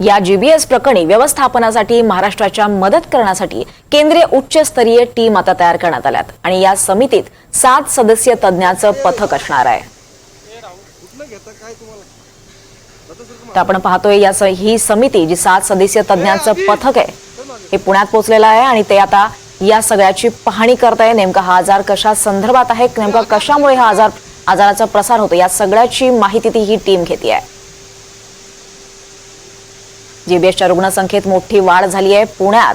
या जीबीएस प्रकरणी व्यवस्थापनासाठी महाराष्ट्राच्या मदत करण्यासाठी केंद्रीय उच्चस्तरीय टीम आता तयार करण्यात आल्यात आणि या समितीत सात सदस्य तज्ज्ञाचं पथक असणार आहे. तर आपण पाहतोय या ही समिती जी सात सदस्य तज्ज्ञांचं पथक आहे हे पुण्यात पोहोचलेलं आहे आणि ते आता या सगळ्याची पाहणी करत आहे नेमका हा आजार कशा संदर्भात आहे नेमका कशामुळे हा आजार आजाराचा प्रसार होतो या सगळ्याची माहिती ती ही टीम घेते आहे जीबीएसच्या रुग्णसंख्येत मोठी वाढ झाली आहे. पुण्यात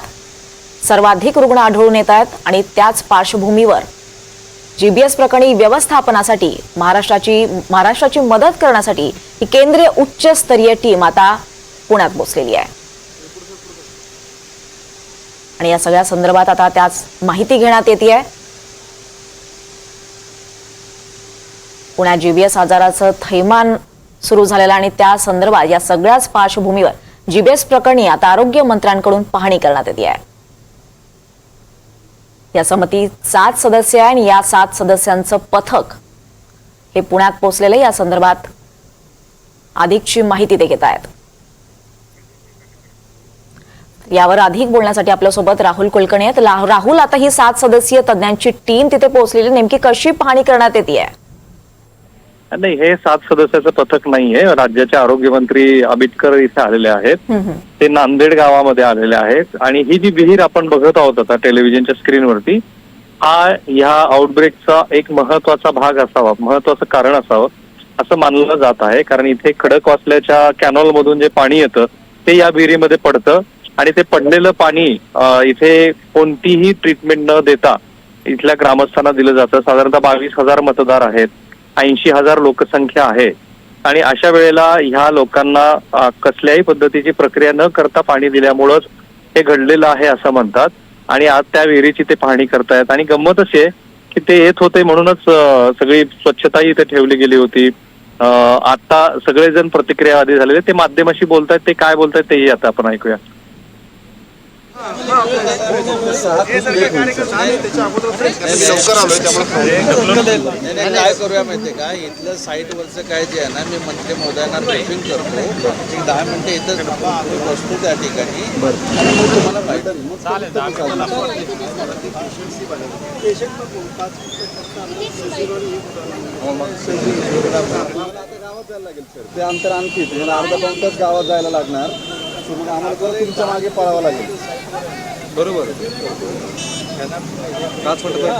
सर्वाधिक रुग्ण आढळून येत आहेत आणि त्याच पार्श्वभूमीवर जीबीएस प्रकरणी व्यवस्थापनासाठी महाराष्ट्राची महाराष्ट्राची मदत करण्यासाठी ही केंद्रीय उच्चस्तरीय टीम आता पुण्यात पोहोचलेली आहे. आणि या सगळ्या संदर्भात आता त्याच माहिती घेण्यात येते आहे. पुण्यात जीबीएस आजाराचं थैमान सुरू झालेलं आणि त्या संदर्भात या सगळ्याच पार्श्वभूमीवर जीबीएस प्रकरणी आता आरोग्य मंत्र्यांकडून पाहणी करण्यात येते आहे. या समितीत सात सदस्य आहे आणि या सात सदस्यांचं पथक हे पुण्यात पोहोचलेलं या संदर्भात अधिकची माहिती ते घेत आहेत. यावर अधिक बोलण्यासाठी आपल्यासोबत राहुल कुलकर्णी आहेत. राहुल आता ही सात सदस्यीय तज्ज्ञांची टीम तिथे पोहोचलेली नेमकी कशी पाहणी करण्यात येते? आहे नाही हे सात सदस्याचं पथक नाहीये. राज्याचे आरोग्यमंत्री आंबेडकर इथे आलेले आहेत. ते नांदेड गावामध्ये आलेले आहेत. आणि ही जी विहीर आपण बघत आहोत आता टेलिव्हिजनच्या स्क्रीनवरती हा ह्या आउटब्रेकचा एक महत्त्वाचा भाग असावा महत्वाचं कारण असावं असं मानलं जात आहे. कारण इथे खडक वाचल्याच्या कॅनॉल मधून जे पाणी येतं ते या विहिरीमध्ये पडतं. आणि ते पडलेलं पाणी इथे कोणतीही ट्रीटमेंट न देता इथल्या ग्रामस्थांना दिलं जातं. साधारणतः बावीस हजार मतदार आहेत. ऐंशी हजार लोकसंख्या आहे. आणि अशा वेळेला ह्या लोकांना कसल्याही पद्धतीची प्रक्रिया न करता पाणी दिल्यामुळंच हे घडलेलं आहे असं म्हणतात. आणि आज त्या विहिरीची ते पाहणी करतायत. आणि गंमत अशी आहे की ते येत होते म्हणूनच सगळी स्वच्छताही इथे ठेवली गेली होती. आता सगळेजण प्रतिक्रिया आधी झालेले ते माध्यमाशी बोलतायत ते काय बोलतायत तेही आता आपण ऐकूया लवकर आलोय त्यामुळे नाही नाही, काय करूया माहितीये का इथलं साईटवरचं काय जे आहे ना मी मंत्री महोदयांना ब्रिफिंग करतो एक दहा मिनिटं इथंच आम्ही बसतो त्या ठिकाणी आणि मग तुम्हाला ते अंतर आणखी तुम्हाला अर्धा पाऊन तास गावात जायला लागणार. मग आम्हाला परत तुमच्या मागे पळावं लागेल बरोबर पाच मिनिटं